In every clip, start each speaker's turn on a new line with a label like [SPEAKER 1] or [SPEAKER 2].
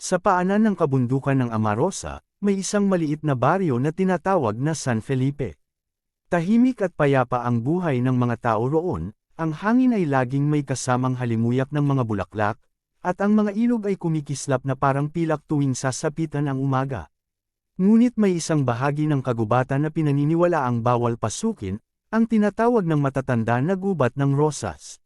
[SPEAKER 1] Sa paanan ng kabundukan ng Amarosa, may isang maliit na baryo na tinatawag na San Felipe. Tahimik at payapa ang buhay ng mga tao roon, ang hangin ay laging may kasamang halimuyak ng mga bulaklak, at ang mga ilog ay kumikislap na parang pilak tuwing sasapitan ang umaga. Ngunit may isang bahagi ng kagubatan na pinaniniwala ang bawal pasukin, ang tinatawag ng matatanda na gubat ng rosas.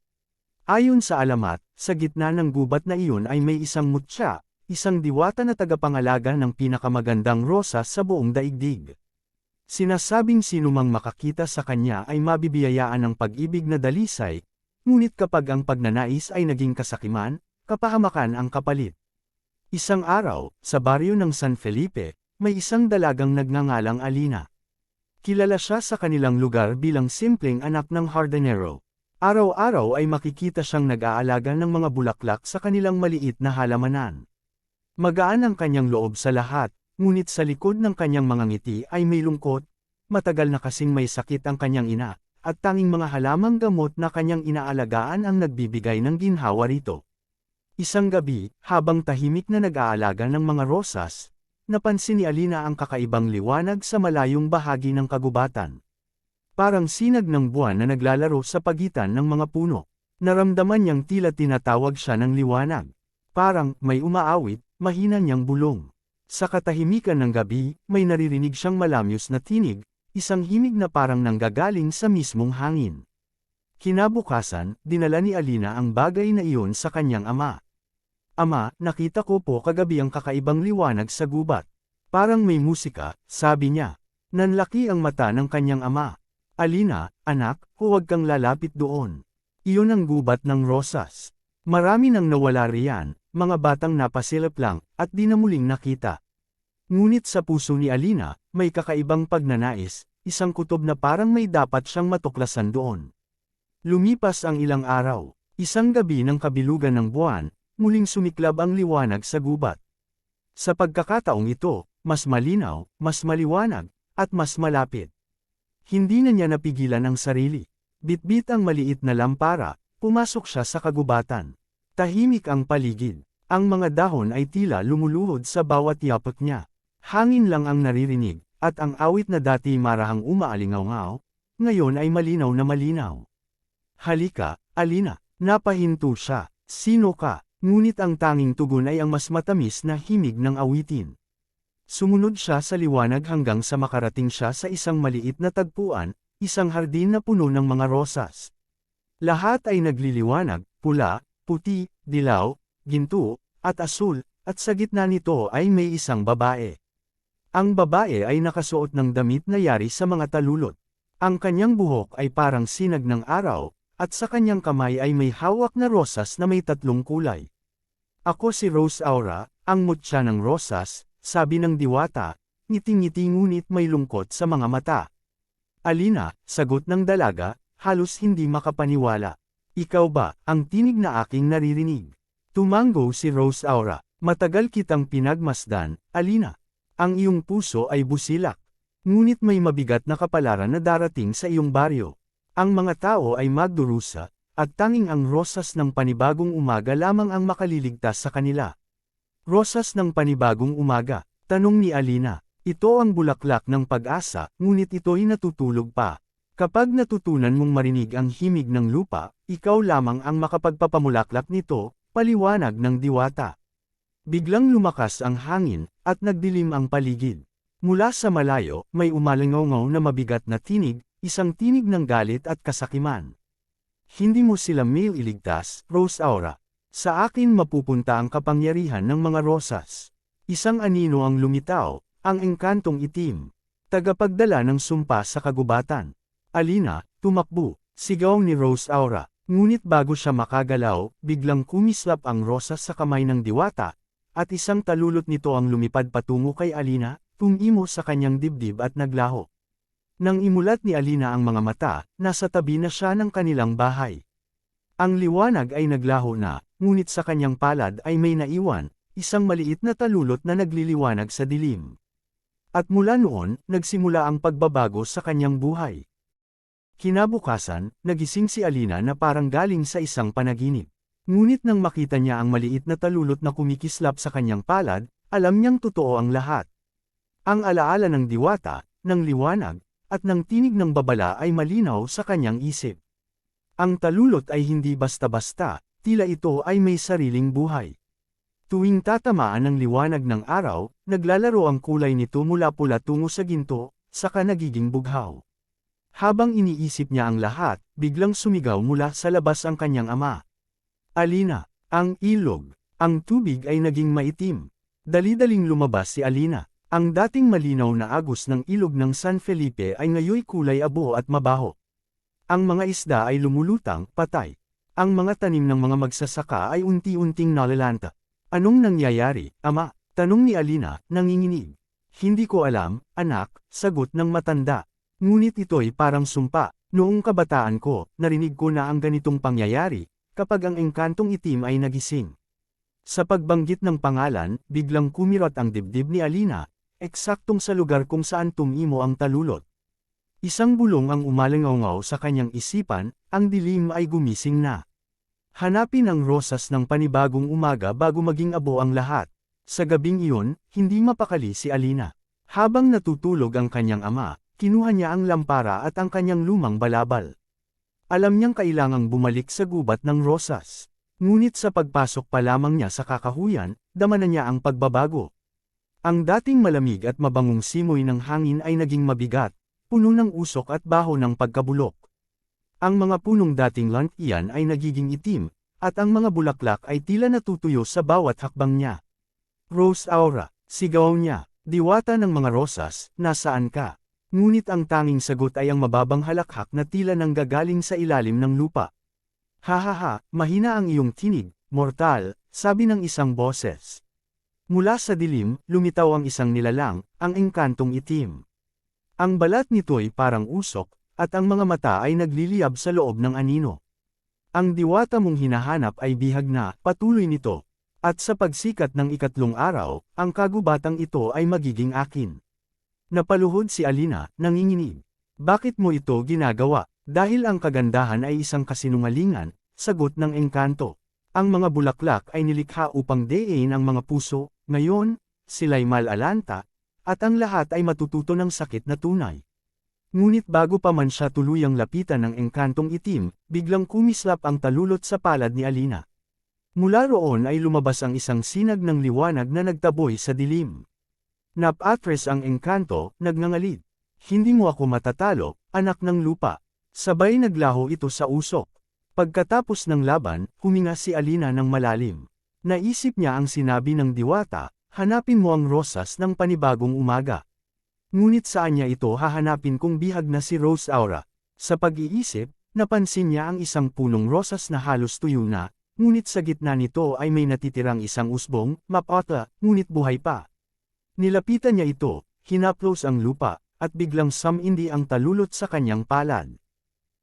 [SPEAKER 1] Ayon sa alamat, sa gitna ng gubat na iyon ay may isang mutya, isang diwata na tagapangalaga ng pinakamagandang rosas sa buong daigdig. Sinasabing sinumang makakita sa kanya ay mabibiyayaan ng pag-ibig na dalisay, ngunit kapag ang pagnanais ay naging kasakiman, kapahamakan ang kapalit. Isang araw, sa baryo ng San Felipe, may isang dalagang nagngangalang Alina. Kilala siya sa kanilang lugar bilang simpleng anak ng hardinero. Araw-araw ay makikita siyang nag-aalaga ng mga bulaklak sa kanilang maliit na halamanan. Magaan ang kanyang loob sa lahat, ngunit sa likod ng kanyang mga ngiti ay may lungkot, matagal na kasing may sakit ang kanyang ina, at tanging mga halamang gamot na kanyang inaalagaan ang nagbibigay ng ginhawa rito. Isang gabi, habang tahimik na nag-aalaga ng mga rosas, napansin ni Alina ang kakaibang liwanag sa malayong bahagi ng kagubatan. Parang sinag ng buwan na naglalaro sa pagitan ng mga puno. Naramdaman niyang tila tinatawag siya ng liwanag. Parang may umaawit, mahina niyang bulong. Sa katahimikan ng gabi, may naririnig siyang malamyos na tinig, isang himig na parang nanggagaling sa mismong hangin. Kinabukasan, dinala ni Alina ang bagay na iyon sa kanyang ama. Ama, nakita ko po kagabi ang kakaibang liwanag sa gubat. Parang may musika, sabi niya. Nanlaki ang mata ng kanyang ama. Alina, anak, huwag kang lalapit doon. Iyon ang gubat ng rosas. Marami nang nawala riyan, mga batang napasilip lang, at di na muling nakita. Ngunit sa puso ni Alina, may kakaibang pagnanais, isang kutob na parang may dapat siyang matuklasan doon. Lumipas ang ilang araw, isang gabi ng kabilugan ng buwan, muling sumiklab ang liwanag sa gubat. Sa pagkakataong ito, mas malinaw, mas maliwanag, at mas malapit. Hindi na niya napigilan ang sarili. Bitbit ang maliit na lampara, pumasok siya sa kagubatan. Tahimik ang paligid. Ang mga dahon ay tila lumuluhod sa bawat yapot niya. Hangin lang ang naririnig, at ang awit na dati marahang umaalingaw-ngaw, ngayon ay malinaw na malinaw. Halika, Alina, napahinto siya. Sino ka? Ngunit ang tanging tugon ay ang mas matamis na himig ng awitin. Sumunod siya sa liwanag hanggang sa makarating siya sa isang maliit na tagpuan, isang hardin na puno ng mga rosas. Lahat ay nagliliwanag, pula, puti, dilaw, ginto, at asul, at sa gitna nito ay may isang babae. Ang babae ay nakasuot ng damit na yari sa mga talulot. Ang kanyang buhok ay parang sinag ng araw, at sa kanyang kamay ay may hawak na rosas na may tatlong kulay. Ako si Rose Aura, ang mutya ng rosas, sabi ng diwata, ngiting-ngiti ngunit may lungkot sa mga mata. Alina, sagot ng dalaga, halos hindi makapaniwala. Ikaw ba, ang tinig na aking naririnig? Tumango si Rose Aura, matagal kitang pinagmasdan, Alina. Ang iyong puso ay busilak. Ngunit may mabigat na kapalaran na darating sa iyong baryo. Ang mga tao ay magdurusa, at tanging ang rosas ng panibagong umaga lamang ang makaliligtas sa kanila. Rosas ng panibagong umaga, tanong ni Alina. Ito ang bulaklak ng pag-asa, ngunit ito'y natutulog pa. Kapag natutunan mong marinig ang himig ng lupa, ikaw lamang ang makapagpapamulaklak nito, paliwanag ng diwata. Biglang lumakas ang hangin, at nagdilim ang paligid. Mula sa malayo, may umalingaw na mabigat na tinig, isang tinig ng galit at kasakiman. Hindi mo sila mail iligtas, Rose Aura. Sa akin mapupunta ang kapangyarihan ng mga rosas. Isang anino ang lumitaw, ang engkantong itim. Tagapagdala ng sumpa sa kagubatan. Alina, tumakbo, sigaw ni Rose Aura. Ngunit bago siya makagalaw, biglang kumislap ang rosas sa kamay ng diwata, at isang talulot nito ang lumipad patungo kay Alina, tumimo sa kanyang dibdib at naglaho. Nang imulat ni Alina ang mga mata, nasa tabi na siya ng kanilang bahay. Ang liwanag ay naglaho na, ngunit sa kanyang palad ay may naiwan, isang maliit na talulot na nagliliwanag sa dilim. At mula noon, nagsimula ang pagbabago sa kanyang buhay. Kinabukasan, nagising si Alina na parang galing sa isang panaginip. Ngunit nang makita niya ang maliit na talulot na kumikislap sa kanyang palad, alam niyang totoo ang lahat. Ang alaala ng diwata, ng liwanag, at ng tinig ng babala ay malinaw sa kanyang isip. Ang talulot ay hindi basta-basta, tila ito ay may sariling buhay. Tuwing tatamaan ng liwanag ng araw, naglalaro ang kulay nito mula pula tungo sa ginto, saka nagiging bughaw. Habang iniisip niya ang lahat, biglang sumigaw mula sa labas ang kanyang ama. Alina, ang ilog, ang tubig ay naging maitim. Dali-daling lumabas si Alina. Ang dating malinaw na agos ng ilog ng San Felipe ay ngayoy kulay abo at mabaho. Ang mga isda ay lumulutang, patay. Ang mga tanim ng mga magsasaka ay unti-unting nalalanta. Anong nangyayari, ama? Tanong ni Alina, nanginginig. Hindi ko alam, anak, sagot ng matanda. Ngunit ito'y parang sumpa. Noong kabataan ko, narinig ko na ang ganitong pangyayari, kapag ang engkantong itim ay nagising. Sa pagbanggit ng pangalan, biglang kumirot ang dibdib ni Alina, eksaktong sa lugar kung saan tumimo ang talulot. Isang bulong ang umalingaw sa kanyang isipan, ang dilim ay gumising na. Hanapin ang rosas ng panibagong umaga bago maging abo ang lahat. Sa gabing iyon, hindi mapakali si Alina. Habang natutulog ang kanyang ama, kinuha niya ang lampara at ang kanyang lumang balabal. Alam niyang kailangang bumalik sa gubat ng rosas. Ngunit sa pagpasok pa lamang niya sa kakahuyan, dama na niya ang pagbabago. Ang dating malamig at mabangong simoy ng hangin ay naging mabigat, puno ng usok at baho ng pagkabulok. Ang mga punong dating lantian ay nagiging itim, at ang mga bulaklak ay tila natutuyo sa bawat hakbang niya. Rose Aura, sigaw niya, diwata ng mga rosas, nasaan ka? Ngunit ang tanging sagot ay ang mababang halakhak na tila nang gagaling sa ilalim ng lupa. Hahaha, mahina ang iyong tinig, mortal, sabi ng isang boses. Mula sa dilim, lumitaw ang isang nilalang, ang engkantong itim. Ang balat nito'y parang usok, at ang mga mata ay nagliliyab sa loob ng anino. Ang diwata mong hinahanap ay bihag na, patuloy nito. At sa pagsikat ng ikatlong araw, ang kagubatang ito ay magiging akin. Napaluhod si Alina, nanginginig. Bakit mo ito ginagawa? Dahil ang kagandahan ay isang kasinungalingan, sagot ng engkanto. Ang mga bulaklak ay nilikha upang dein ang mga puso, ngayon, sila'y malalanta, at ang lahat ay matututo ng sakit na tunay. Ngunit bago pa man siya tuluyang lapitan ng engkantong itim, biglang kumislap ang talulot sa palad ni Alina. Mula roon ay lumabas ang isang sinag ng liwanag na nagtaboy sa dilim. Napatres ang engkanto, nagngangalit. Hindi mo ako matatalo, anak ng lupa. Sabay naglaho ito sa usok. Pagkatapos ng laban, huminga si Alina ng malalim. Naisip niya ang sinabi ng diwata, hanapin mo ang rosas ng panibagong umaga. Ngunit saan niya ito hahanapin kung bihag na si Rose Aura? Sa pag-iisip, napansin niya ang isang punong rosas na halos tuyo na, ngunit sa gitna nito ay may natitirang isang usbong, mapota, ngunit buhay pa. Nilapitan niya ito, hinaplos ang lupa, at biglang samindi ang talulot sa kanyang palad.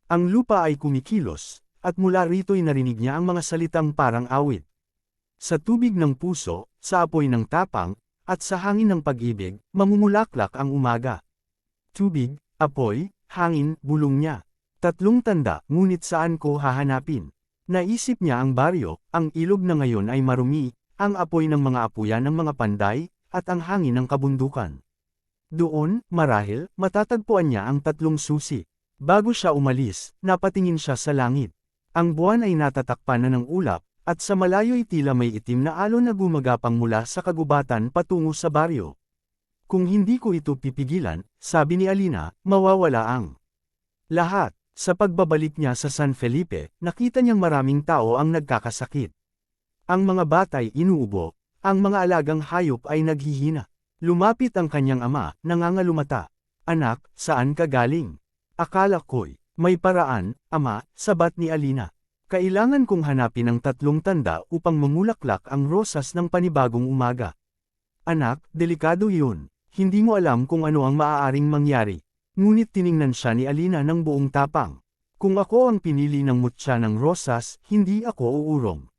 [SPEAKER 1] Ang lupa ay kumikilos, at mula rito'y narinig niya ang mga salitang parang awit. Sa tubig ng puso, sa apoy ng tapang, at sa hangin ng pag-ibig, mamumulaklak ang umaga. Tubig, apoy, hangin, bulong niya. Tatlong tanda, ngunit saan ko hahanapin? Naisip niya ang baryo, ang ilog na ngayon ay marumi, ang apoy ng mga apuyan ng mga panday, at ang hangin ng kabundukan. Doon, marahil, matatagpuan niya ang tatlong susi. Bago siya umalis, napatingin siya sa langit. Ang buwan ay natatakpan na ng ulap, at sa malayo'y tila may itim na alon na gumagapang mula sa kagubatan patungo sa baryo. Kung hindi ko ito pipigilan, sabi ni Alina, mawawala ang lahat. Sa pagbabalik niya sa San Felipe, nakita niyang maraming tao ang nagkakasakit. Ang mga batay inuubo, ang mga alagang hayop ay naghihina. Lumapit ang kanyang ama, nangangalumata. Anak, saan ka galing? Akala ko'y, may paraan, ama, sabat ni Alina. Kailangan kong hanapin ang tatlong tanda upang mamulaklak ang rosas ng panibagong umaga. Anak, delikado yun. Hindi mo alam kung ano ang maaaring mangyari. Ngunit tiningnan siya ni Alina ng buong tapang. Kung ako ang pinili ng mutya ng rosas, hindi ako uurong.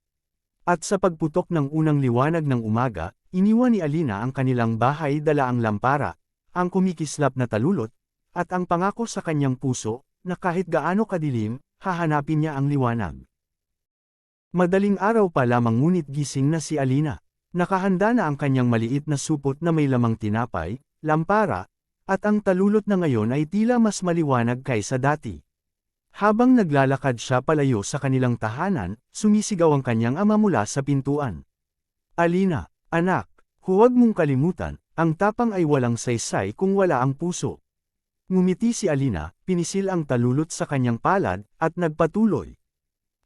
[SPEAKER 1] At sa pagputok ng unang liwanag ng umaga, iniwan ni Alina ang kanilang bahay dala ang lampara, ang kumikislap na talulot, at ang pangako sa kanyang puso, na kahit gaano kadilim, hahanapin niya ang liwanag. Madaling araw pa lamang ngunit gising na si Alina. Nakahanda na ang kanyang maliit na supot na may lamang tinapay, lampara, at ang talulot na ngayon ay tila mas maliwanag kaysa dati. Habang naglalakad siya palayo sa kanilang tahanan, sumisigaw ang kanyang ama mula sa pintuan. Alina, anak, huwag mong kalimutan, ang tapang ay walang saysay kung wala ang puso. Ngumiti si Alina, pinisil ang talulot sa kanyang palad, at nagpatuloy.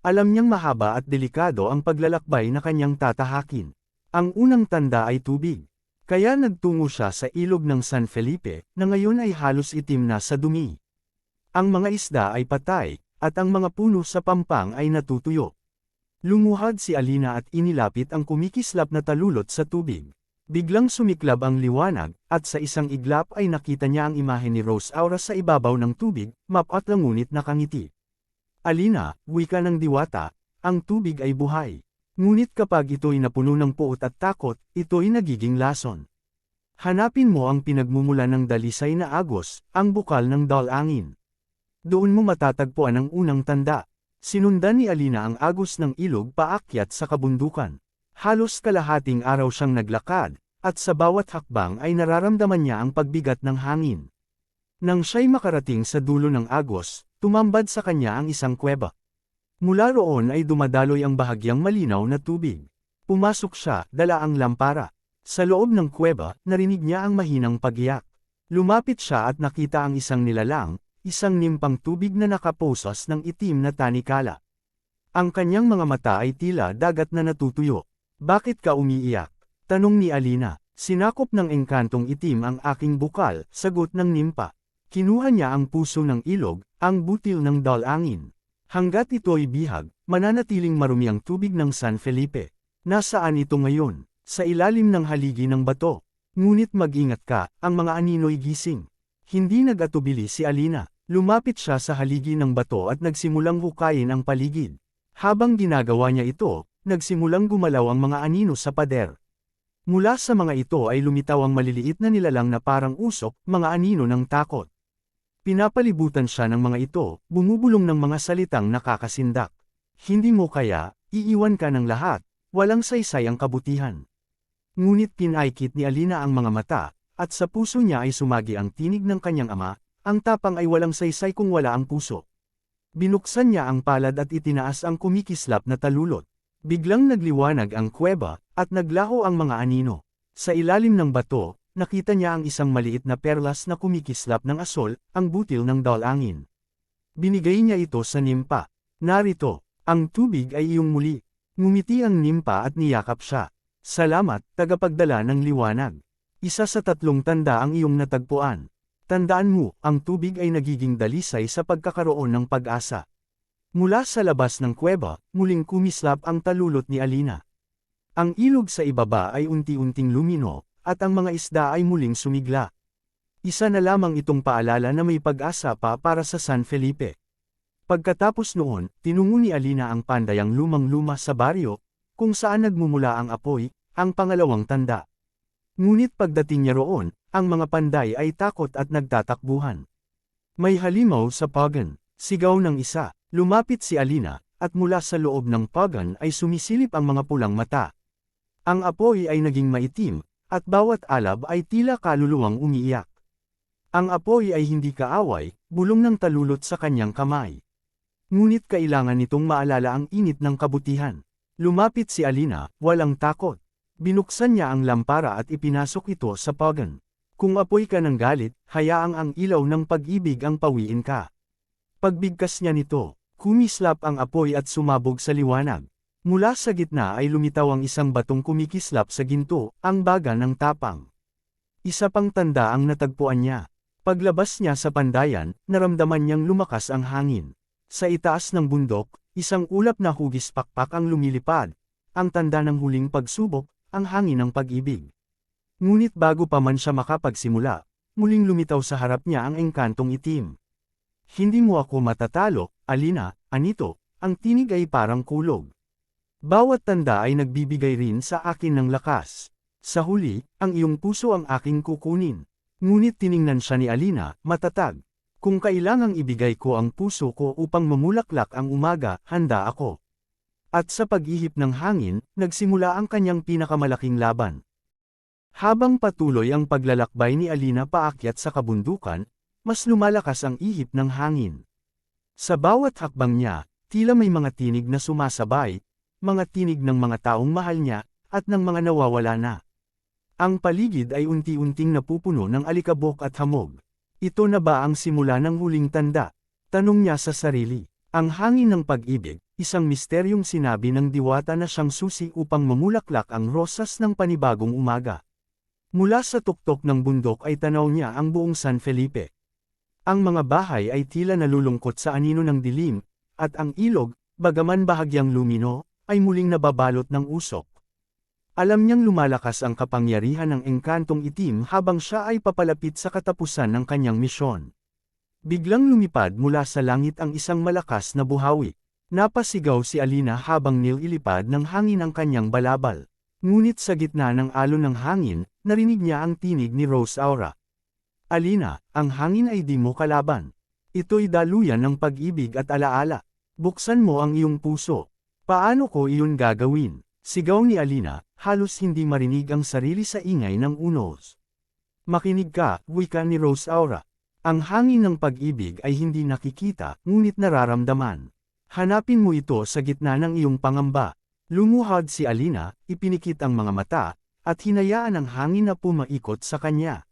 [SPEAKER 1] Alam niyang mahaba at delikado ang paglalakbay na kanyang tatahakin. Ang unang tanda ay tubig. Kaya nagtungo siya sa ilog ng San Felipe, na ngayon ay halos itim na sa dumi. Ang mga isda ay patay, at ang mga puno sa pampang ay natutuyo. Lumuhad si Alina at inilapit ang kumikislap na talulot sa tubig. Biglang sumiklab ang liwanag, at sa isang iglap ay nakita niya ang imahe ni Rose Aura sa ibabaw ng tubig, mapat lang ngunit nakangiti. Alina, wika ng diwata, ang tubig ay buhay. Ngunit kapag ito'y napuno ng puot at takot, ito'y nagiging lason. Hanapin mo ang pinagmumula ng dalisay na agos, ang bukal ng dalangin. Doon mo matatagpuan ang unang tanda. Sinundan ni Alina ang agos ng ilog paakyat sa kabundukan. Halos kalahating araw siyang naglakad, at sa bawat hakbang ay nararamdaman niya ang pagbigat ng hangin. Nang siya'y makarating sa dulo ng agos, tumambad sa kanya ang isang kuweba. Mula roon ay dumadaloy ang bahagyang malinaw na tubig. Pumasok siya, dala ang lampara. Sa loob ng kuweba, narinig niya ang mahinang pagiyak. Lumapit siya at nakita ang isang nilalang, isang nimpang tubig na nakaposas ng itim na tanikala. Ang kanyang mga mata ay tila dagat na natutuyo. Bakit ka umiiyak? Tanong ni Alina. Sinakop ng engkantong itim ang aking bukal, sagot ng nimpa. Kinuha niya ang puso ng ilog, ang butil ng dalangin. Hanggat ito'y bihag, mananatiling marumi ang tubig ng San Felipe. Nasaan ito ngayon? Sa ilalim ng haligi ng bato. Ngunit mag-ingat ka, ang mga anino'y gising. Hindi nagatubili si Alina. Lumapit siya sa haligi ng bato at nagsimulang hukayin ang paligid. Habang ginagawa niya ito, nagsimulang gumalaw ang mga anino sa pader. Mula sa mga ito ay lumitaw ang maliliit na nilalang na parang usok, mga anino ng takot. Pinapalibutan siya ng mga ito, bumubulong ng mga salitang nakakasindak. Hindi mo kaya, iiwan ka ng lahat, walang saysay ang kabutihan. Ngunit pinaikit ni Alina ang mga mata, at sa puso niya ay sumagi ang tinig ng kanyang ama, ang tapang ay walang saysay kung wala ang puso. Binuksan niya ang palad at itinaas ang kumikislap na talulot. Biglang nagliwanag ang kuweba, at naglaho ang mga anino. Sa ilalim ng bato, nakita niya ang isang maliit na perlas na kumikislap ng asol, ang butil ng dalangin. Binigay niya ito sa nimpa. Narito, ang tubig ay iyong muli. Ngumiti ang nimpa at niyakap siya. Salamat, tagapagdala ng liwanag. Isa sa tatlong tanda ang iyong natagpuan. Tandaan mo, ang tubig ay nagiging dalisay sa pagkakaroon ng pag-asa. Mula sa labas ng kuweba, muling kumislap ang talulot ni Alina. Ang ilog sa ibaba ay unti-unting lumino, at ang mga isda ay muling sumigla. Isa na lamang itong paalala na may pag-asa pa para sa San Felipe. Pagkatapos noon, tinungo ni Alina ang pandayang lumang-luma sa baryo, kung saan nagmumula ang apoy, ang pangalawang tanda. Ngunit pagdating niya roon, ang mga panday ay takot at nagtatakbuhan. May halimaw sa pagan, sigaw ng isa, lumapit si Alina, at mula sa loob ng pagan ay sumisilip ang mga pulang mata. Ang apoy ay naging maitim, at bawat alab ay tila kaluluwang umiiyak. Ang apoy ay hindi kaaway, bulong ng talulot sa kanyang kamay. Ngunit kailangan nitong maalala ang init ng kabutihan. Lumapit si Alina, walang takot. Binuksan niya ang lampara at ipinasok ito sa pagan. Kung apoy ka ng galit, hayaang ang ilaw ng pag-ibig ang pawiin ka. Pagbigkas niya nito, kumislap ang apoy at sumabog sa liwanag. Mula sa gitna ay lumitaw ang isang batong kumikislap sa ginto, ang baga ng tapang. Isa pang tanda ang natagpuan niya. Paglabas niya sa pandayan, naramdaman niyang lumakas ang hangin. Sa itaas ng bundok, isang ulap na hugis pakpak ang lumilipad. Ang tanda ng huling pagsubok, ang hangin ng pag-ibig. Ngunit bago pa man siya makapagsimula, muling lumitaw sa harap niya ang engkantong itim. Hindi mo ako matatalo, Alina, anito, ang tinig ay parang kulog. Bawat tanda ay nagbibigay rin sa akin ng lakas. Sa huli, ang iyong puso ang aking kukunin. Ngunit tiningnan siya ni Alina, matatag. Kung kailangang ibigay ko ang puso ko upang mamulaklak ang umaga, handa ako. At sa pag-ihip ng hangin, nagsimula ang kanyang pinakamalaking laban. Habang patuloy ang paglalakbay ni Alina paakyat sa kabundukan, mas lumalakas ang ihip ng hangin. Sa bawat hakbang niya, tila may mga tinig na sumasabay, mga tinig ng mga taong mahal niya, at ng mga nawawala na. Ang paligid ay unti-unting napupuno ng alikabok at hamog. Ito na ba ang simula ng huling tanda? Tanong niya sa sarili. Ang hangin ng pag-ibig, isang misteryong sinabi ng diwata na siyang susi upang mamulaklak ang rosas ng panibagong umaga. Mula sa tuktok ng bundok ay tanaw niya ang buong San Felipe. Ang mga bahay ay tila nalulungkot sa anino ng dilim, at ang ilog, bagaman bahagyang lumino, ay muling nababalot ng usok. Alam niyang lumalakas ang kapangyarihan ng engkantong itim habang siya ay papalapit sa katapusan ng kanyang misyon. Biglang lumipad mula sa langit ang isang malakas na buhawi. Napasigaw si Alina habang nililipad ng hangin ang kanyang balabal. Ngunit sa gitna ng alon ng hangin, narinig niya ang tinig ni Rose Aura. Alina, ang hangin ay di mo kalaban. Ito'y daluyan ng pag-ibig at alaala. Buksan mo ang iyong puso. Paano ko iyon gagawin? Sigaw ni Alina, halos hindi marinig ang sarili sa ingay ng unos. Makinig ka, wika ni Rose Aura. Ang hangin ng pag-ibig ay hindi nakikita, ngunit nararamdaman. Hanapin mo ito sa gitna ng iyong pangamba. Lumuhad si Alina, ipinikit ang mga mata, at hinayaan ang hangin na pumaikot sa kanya.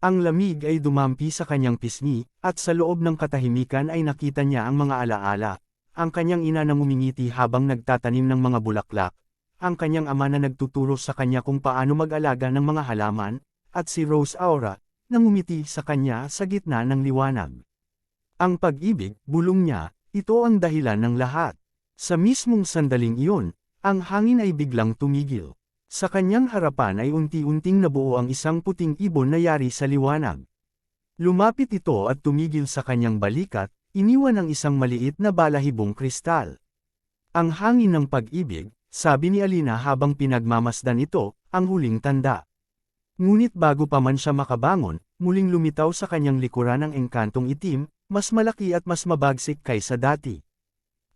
[SPEAKER 1] Ang lamig ay dumampi sa kanyang pisngi, at sa loob ng katahimikan ay nakita niya ang mga alaala. Ang kanyang ina na ngumingiti habang nagtatanim ng mga bulaklak, ang kanyang ama na nagtuturo sa kanya kung paano mag-alaga ng mga halaman, at si Rose Aura, na ngumiti sa kanya sa gitna ng liwanag. Ang pag-ibig, bulong niya, ito ang dahilan ng lahat. Sa mismong sandaling iyon, ang hangin ay biglang tumigil. Sa kanyang harapan ay unti-unting nabuo ang isang puting ibon na yari sa liwanag. Lumapit ito at tumigil sa kanyang balikat, iniwan ang isang maliit na balahibong kristal. Ang hangin ng pag-ibig, sabi ni Alina habang pinagmamasdan ito, ang huling tanda. Ngunit bago pa man siya makabangon, muling lumitaw sa kanyang likuran ang engkantong itim, mas malaki at mas mabagsik kaysa dati.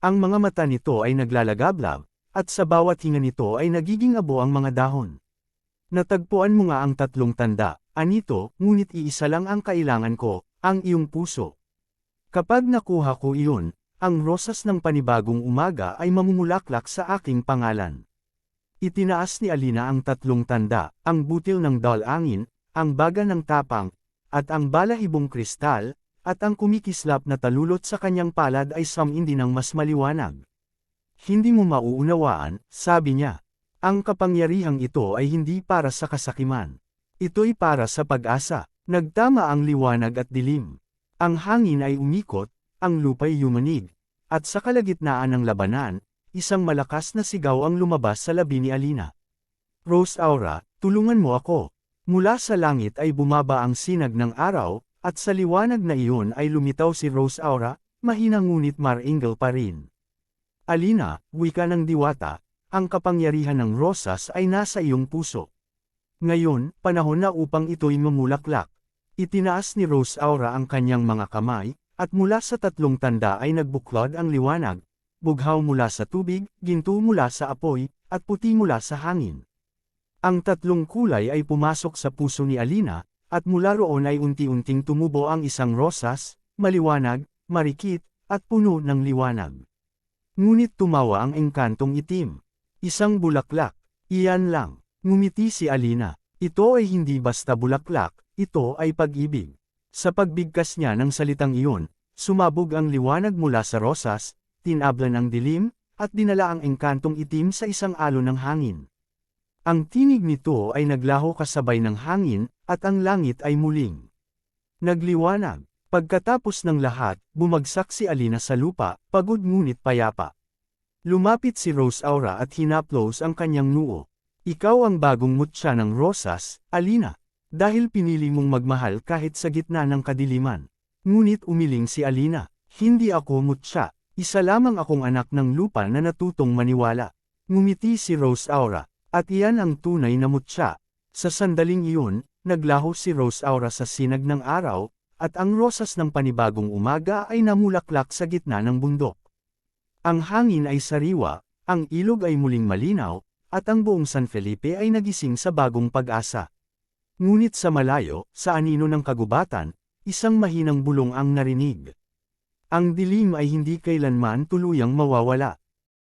[SPEAKER 1] Ang mga mata nito ay naglalagablab, at sa bawat hinga nito ay nagiging abo ang mga dahon. Natagpuan mo nga ang tatlong tanda, anito, ngunit iisa lang ang kailangan ko, ang iyong puso. Kapag nakuha ko iyon, ang rosas ng panibagong umaga ay mamumulaklak sa aking pangalan. Itinaas ni Alina ang tatlong tanda, ang butil ng dalangin, ang baga ng tapang, at ang balahibong kristal, at ang kumikislap na talulot sa kanyang palad ay samindi ng mas maliwanag. Hindi mo mauunawaan, sabi niya. Ang kapangyarihang ito ay hindi para sa kasakiman. Ito'y para sa pag-asa. Nagtama ang liwanag at dilim. Ang hangin ay umikot, ang lupa'y yumanig. At sa kalagitnaan ng labanan, isang malakas na sigaw ang lumabas sa labi ni Alina. Rose Aura, tulungan mo ako. Mula sa langit ay bumaba ang sinag ng araw, at sa liwanag na iyon ay lumitaw si Rose Aura, mahina ngunit maringal pa rin. Alina, wika ng diwata, ang kapangyarihan ng rosas ay nasa iyong puso. Ngayon, panahon na upang ito'y mamulaklak. Itinaas ni Rose Aura ang kanyang mga kamay, at mula sa tatlong tanda ay nagbuklod ang liwanag, bughaw mula sa tubig, ginto mula sa apoy, at puti mula sa hangin. Ang tatlong kulay ay pumasok sa puso ni Alina, at mula roon ay unti-unting tumubo ang isang rosas, maliwanag, marikit, at puno ng liwanag. Ngunit tumawa ang engkantong itim. Isang bulaklak, iyan lang, ngumiti si Alina. Ito ay hindi basta bulaklak, ito ay pag-ibig. Sa pagbigkas niya ng salitang iyon, sumabog ang liwanag mula sa rosas, tinablan ang dilim, at dinala ang engkantong itim sa isang alon ng hangin. Ang tinig nito ay naglaho kasabay ng hangin, at ang langit ay muling nagliwanag. Pagkatapos ng lahat, bumagsak si Alina sa lupa, pagod ngunit payapa. Lumapit si Rose Aura at hinaplos ang kanyang noo. Ikaw ang bagong mutya ng rosas, Alina. Dahil pinili mong magmahal kahit sa gitna ng kadiliman. Ngunit umiling si Alina. Hindi ako mutya. Isa lamang akong anak ng lupa na natutong maniwala. Ngumiti si Rose Aura. At iyan ang tunay na mutya. Sa sandaling iyon, naglaho si Rose Aura sa sinag ng araw, at ang rosas ng panibagong umaga ay namulaklak sa gitna ng bundok. Ang hangin ay sariwa, ang ilog ay muling malinaw, at ang buong San Felipe ay nagising sa bagong pag-asa. Ngunit sa malayo, sa anino ng kagubatan, isang mahinang bulong ang narinig. Ang dilim ay hindi kailanman tuluyang mawawala.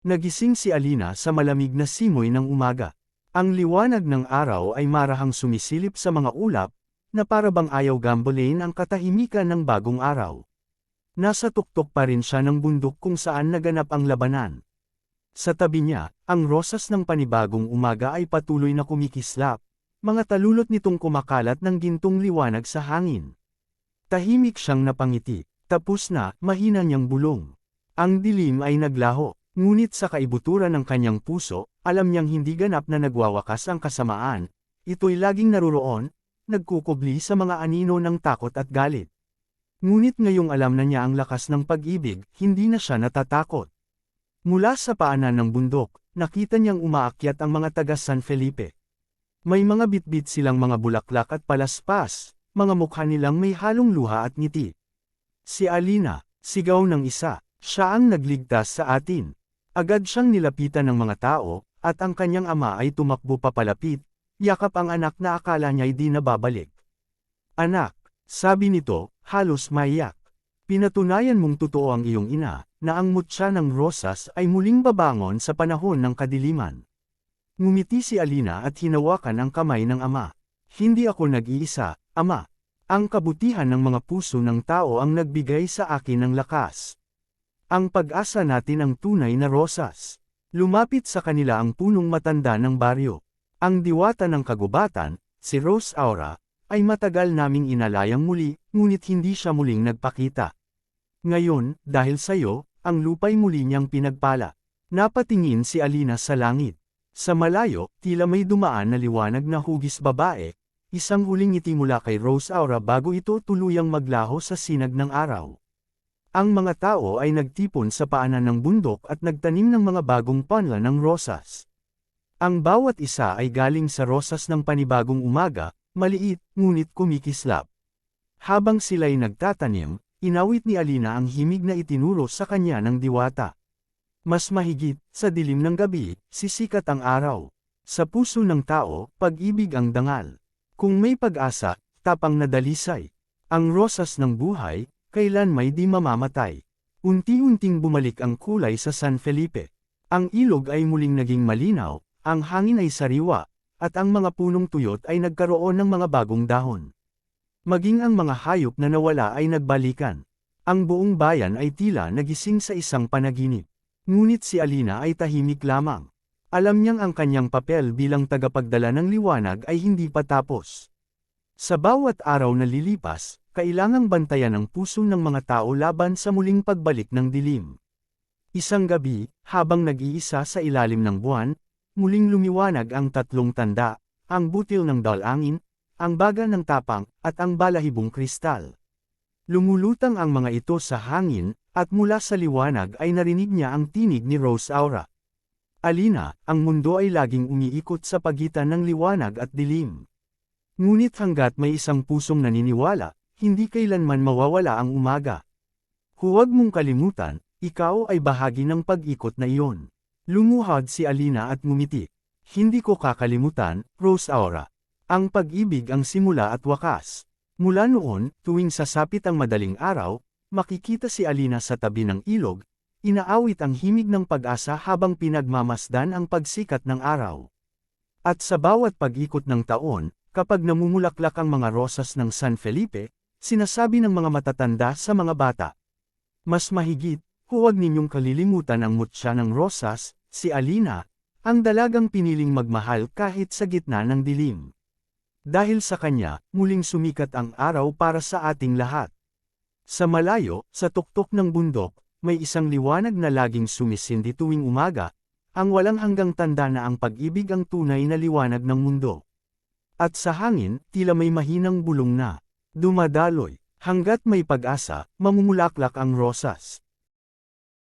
[SPEAKER 1] Nagising si Alina sa malamig na simoy ng umaga. Ang liwanag ng araw ay marahang sumisilip sa mga ulap, na parabang ayaw gambolain ang katahimikan ng bagong araw. Nasa tuktok pa rin siya ng bundok kung saan naganap ang labanan. Sa tabi niya, ang rosas ng panibagong umaga ay patuloy na kumikislap, mga talulot nitong kumakalat ng gintong liwanag sa hangin. Tahimik siyang napangiti, tapos na, mahina niyang bulong. Ang dilim ay naglaho, ngunit sa kaibuturan ng kanyang puso, alam niyang hindi ganap na nagwawakas ang kasamaan, ito'y laging naruroon, nagkukubli sa mga anino ng takot at galit. Ngunit ngayong alam na niya ang lakas ng pag-ibig, hindi na siya natatakot. Mula sa paanan ng bundok, nakita niyang umaakyat ang mga taga San Felipe. May mga bitbit silang mga bulaklak at palaspas, mga mukha nilang may halong luha at ngiti. Si Alina, sigaw ng isa, siya ang nagligtas sa atin. Agad siyang nilapitan ng mga tao, at ang kanyang ama ay tumakbo papalapit, yakap ang anak na akala niya'y di nababalik. Anak, sabi nito, halos maiyak. Pinatunayan mong totoo ang iyong ina, na ang mutya ng rosas ay muling babangon sa panahon ng kadiliman. Ngumiti si Alina at hinawakan ang kamay ng ama. Hindi ako nag-iisa, ama. Ang kabutihan ng mga puso ng tao ang nagbigay sa akin ng lakas. Ang pag-asa natin ang tunay na rosas. Lumapit sa kanila ang punong matanda ng baryo. Ang diwata ng kagubatan, si Rose Aura, ay matagal naming inalayang muli, ngunit hindi siya muling nagpakita. Ngayon, dahil sa iyo, ang lupa'y muli niyang pinagpala. Napatingin si Alina sa langit. Sa malayo, tila may dumaan na liwanag na hugis babae, isang huling ngiti mula kay Rose Aura bago ito tuluyang maglaho sa sinag ng araw. Ang mga tao ay nagtipon sa paanan ng bundok at nagtanim ng mga bagong panla ng rosas. Ang bawat isa ay galing sa rosas ng panibagong umaga, maliit, ngunit kumikislap. Habang sila'y nagtatanim, Inawit ni Alina ang himig na itinuro sa kanya ng diwata. Mas mahigit, sa dilim ng gabi, sisikat ang araw. Sa puso ng tao, pag-ibig ang dangal. Kung may pag-asa, tapang na dalisay. Ang rosas ng buhay, kailan may di mamamatay. Unti-unting bumalik ang kulay sa San Felipe. Ang ilog ay muling naging malinaw, ang hangin ay sariwa, at ang mga punong tuyot ay nagkaroon ng mga bagong dahon. Maging ang mga hayop na nawala ay nagbalikan. Ang buong bayan ay tila nagising sa isang panaginip. Ngunit si Alina ay tahimik lamang. Alam niyang ang kanyang papel bilang tagapagdala ng liwanag ay hindi pa tapos. Sa bawat araw na lilipas, kailangang bantayan ang puso ng mga tao laban sa muling pagbalik ng dilim. Isang gabi, habang nag-iisa sa ilalim ng buwan, muling lumiwanag ang tatlong tanda, ang butil ng dalangin, ang baga ng tapang, at ang balahibong kristal. Lumulutang ang mga ito sa hangin, at mula sa liwanag ay narinig niya ang tinig ni Rose Aura. Alina, ang mundo ay laging umiikot sa pagitan ng liwanag at dilim. Ngunit hanggat may isang pusong naniniwala, hindi kailanman mawawala ang umaga. Huwag mong kalimutan, ikaw ay bahagi ng pag-ikot na iyon. Lumuhad si Alina at ngumiti. Hindi ko kakalimutan, Rose Aura. Ang pag-ibig ang simula at wakas. Mula noon, tuwing sasapit ang madaling araw, makikita si Alina sa tabi ng ilog, inaawit ang himig ng pag-asa habang pinagmamasdan ang pagsikat ng araw. At sa bawat pag-ikot ng taon, kapag namumulaklak ang mga rosas ng San Felipe, sinasabi ng mga matatanda sa mga bata. Mas mahigit, huwag ninyong kalilimutan ang mutya ng rosas, si Alina, ang dalagang piniling magmahal kahit sa gitna ng dilim. Dahil sa kanya, muling sumikat ang araw para sa ating lahat. Sa malayo, sa tuktok ng bundok, may isang liwanag na laging sumisindi tuwing umaga, ang walang hanggang tanda na ang pag-ibig ang tunay na liwanag ng mundo. At sa hangin, tila may mahinang bulong na, dumadaloy, hanggat may pag-asa, mamumulaklak ang rosas.